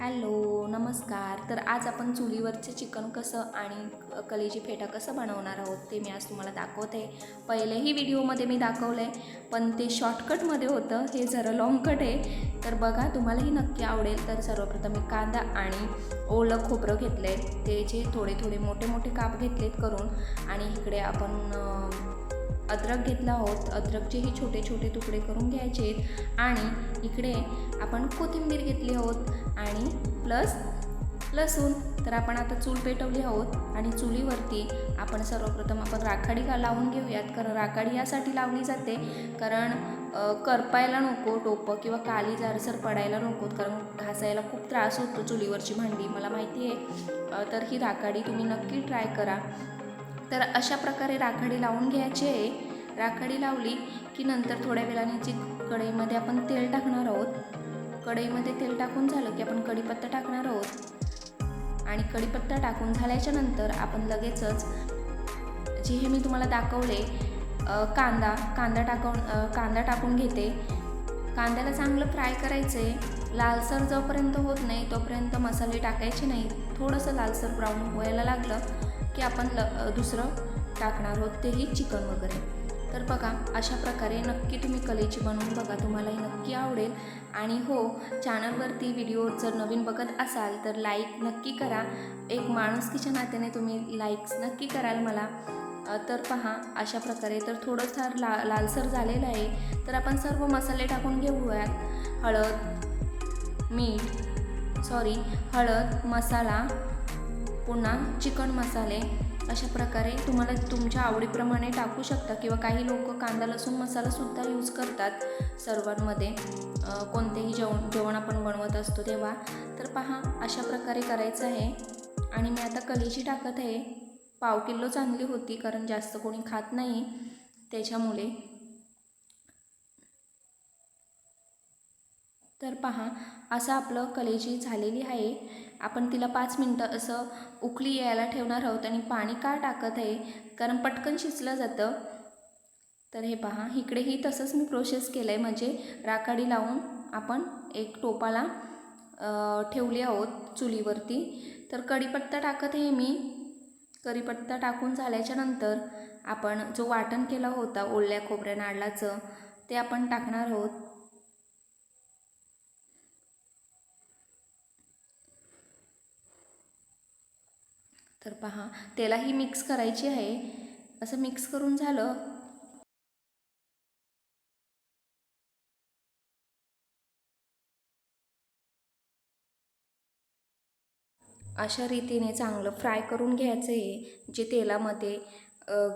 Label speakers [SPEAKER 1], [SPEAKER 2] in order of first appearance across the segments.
[SPEAKER 1] Hello नमस्कार. तर आज आपण चुलीवरचे चिकन कसं आणि कलेजी फेटा कसं बनवणार आहोत ते मी आज तुम्हाला दाखवते. पहिलेही व्हिडिओमध्ये मी दाखवलं आहे पण ते शॉर्टकटमध्ये होतं. हे जरा लॉंगकट आहे. तर बघा तुम्हालाही नक्की आवडेल. तर सर्वप्रथम मी कांदा आणि ओलं खोबरं घेतलं आहे ते जे थोडे थोडे मोठे मोठे काप घेतलेत करून आणि इकडे आपण अद्रक घेतला आहोत. अद्रकचेही छोटे छोटे तुकडे करून घ्यायचे आणि इकडे आपण कोथिंबीर घेतली आहोत. आणि प्लस लसूण. तर आपण आता चूल पेटवली आहोत. आणि चुलीवरती आपण सर्वप्रथम आपण राखाडी का लावून घेऊयात. कारण राखाडी यासाठी लावली जाते. कारण करपायला नको टोपं किंवा काली जारसर पडायला नको. कारण घासायला खूप त्रास होतो चुलीवरची भांडी. मला माहिती आहे. तर ही राखाडी तुम्ही नक्की ट्राय करा. तर अशा प्रकारे राखाडी लावून घ्यायची आहे. राखाडी लावली की नंतर थोड्या वेळाने जी कढईमध्ये आपण तेल टाकणार आहोत कढईमध्ये तेल टाकून झालं की आपण कढीपत्ता टाकणार आहोत. आणि कढीपत्ता टाकून झाल्याच्यानंतर आपण लगेचच जे हे मी तुम्हाला दाखवले कांदा कांदा टाकून कांदा टाकून घेते. कांद्याला चांगलं फ्राय करायचं आहे लालसर जोपर्यंत होत नाही तोपर्यंत मसाले टाकायचे नाही थोडंसं लालसर ब्राऊन व्हायला लागलं. की आपण ल दुसरं टाकणार आहोत तेही चिकन वगैरे. तर बघा अशा प्रकारे नक्की तुम्ही कलेची बनवून बघा तुम्हालाही नक्की आवडेल. आणि हो चॅनलवरती व्हिडिओ जर नवीन बघत असाल तर लाईक नक्की करा. एक माणुसकीच्या नात्याने तुम्ही लाईक्स नक्की कराल मला. तर पहा अशा प्रकारे तर थोडंफार ला लालसर झालेलं आहे. तर आपण सर्व मसाले टाकून घेऊयात. हळद मीठ सॉरी हळद मसाला पुन्हा चिकन मसाले अशा प्रकारे तुम्हाला तुमच्या आवडीप्रमाणे टाकू शकता किंवा काही लोक कांदा लसूण मसालासुद्धा यूज करतात सर्वांमध्ये. कोणतेही जेवण जेवण आपण बनवत असतो तेव्हा. तर पहा अशा प्रकारे करायचं आहे. आणि मी आता कलेची टाकत आहे. पाव किलोच आणली होती कारण जास्त कोणी खात नाही. त्याच्यामुळे. तर पहा असं आपलं कलेजी झालेली आहे. आपण तिला पाच मिनटं असं उकळी यायला ठेवणार आहोत आणि पाणी का टाकत आहे? कारण पटकन शिजलं जातं. तर हे पहा इकडेही तसंच मी प्रोसेस केलं आहे म्हणजे राखाडी लावून आपण एक टोपाला ठेवली आहोत चुलीवरती. तर कढीपत्ता टाकत आहे मी. कढीपत्ता टाकून झाल्याच्यानंतर आपण जो वाटण केला होता ओल्या खोबऱ्या नारळाचं ते आपण टाकणार आहोत. तर पहा तेलाही मिक्स करायची आहे. असं मिक्स करून झालं. अशा रीतीने चांगलं फ्राय करून घ्यायचं आहे जे तेलामध्ये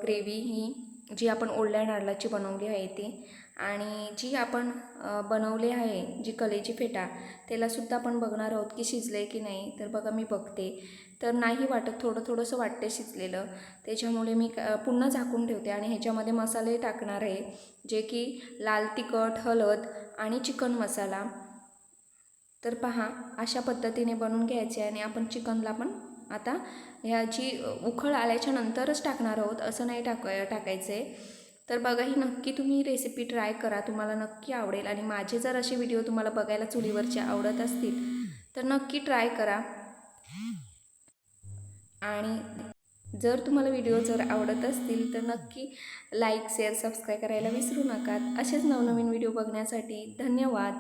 [SPEAKER 1] ग्रेव्ही ही जी आपण ओल्या नारळाची बनवली आहे ती आणि जी आपण बनवले बनवली आहे जी कलेची फेटा त्यालासुद्धा आपण बघणार आहोत की शिजले की नाही. तर बघा मी बघते. तर नाही वाटत थोडं थोडंसं वाटते शिजलेलं. त्याच्यामुळे मी पुन्हा झाकून ठेवते आणि ह्याच्यामध्ये मसाले टाकणार आहे जे की लाल तिखट हळद आणि चिकन मसाला. तर पहा अशा पद्धतीने बनवून घ्यायचे आणि आपण चिकनला पण आता ह्याची उखळ आल्याच्या नंतरच टाकणार आहोत असं नाही टाक टाकायचं आहे तर बघा ही नक्की तुम्ही रेसिपी ट्राय करा. तुम्हाला नक्की आवडेल. आणि माझे जर असे व्हिडिओ तुम्हाला बघायला चुलीवरचे आवडत असतील तर नक्की ट्राय करा. आणि जर तुम्हाला व्हिडिओ जर आवडत असतील तर नक्की लाईक शेअर सबस्क्राईब करायला विसरू नका. असेच नवनवीन व्हिडिओ बघण्यासाठी धन्यवाद.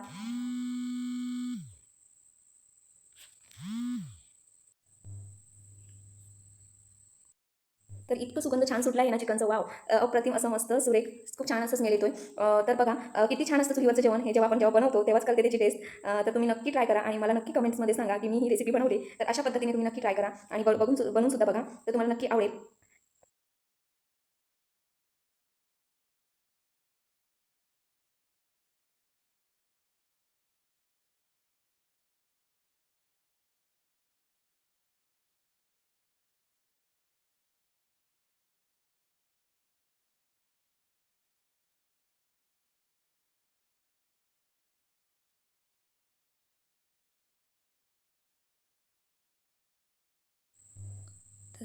[SPEAKER 1] तर इतकं सुगंध छान सुटला आहे ना चिकनचं वाव अप्रतिम असं मस्त सुरेख खूप छान असं स्मेल येतोय. तर बघा किती छान असतं चुलीवरचं जेवण. हे जेव्हा आपण जेव्हा बनवतो तेव्हाच कळते त्याची टेस्ट तर तुम्ही नक्की ट्राय करा आणि मला नक्की कमेंट्समध्ये सांगा की मी ही रेसिपी बनवली. तर अशा पद्धतीने तुम्ही नक्की ट्राय करा आणि बघून बनवून सुद्धा बघा. तर तुम्हाला नक्की आवडेल.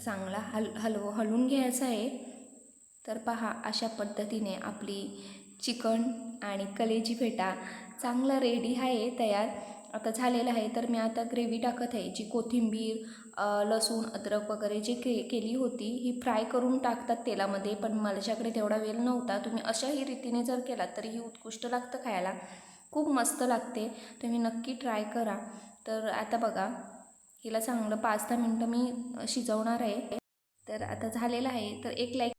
[SPEAKER 1] चांगला हल हलव हलवून घ्यायचा आहे. तर पहा अशा पद्धतीने आपली चिकन आणि कलेजी फेटा चांगला रेडी आहे तयार. आता झालेलं आहे तर मी आता ग्रेव्ही टाकत आहे जी कोथिंबीर लसूण अद्रक वगैरे जे के केली होती ही फ्राय करून टाकतात तेलामध्ये पण माझ्याकडे तेवढा वेळ नव्हता. तुम्ही अशाही रीतीने जर केलात तरी ही उत्कृष्ट लागतं खायला. खूप मस्त लागते. तुम्ही नक्की ट्राय करा. तर आता बघा हिला चांगलं पाच दहा मिनटं मी शिजवणार आहे. तर आता झालेलं आहे. तर एक लाईक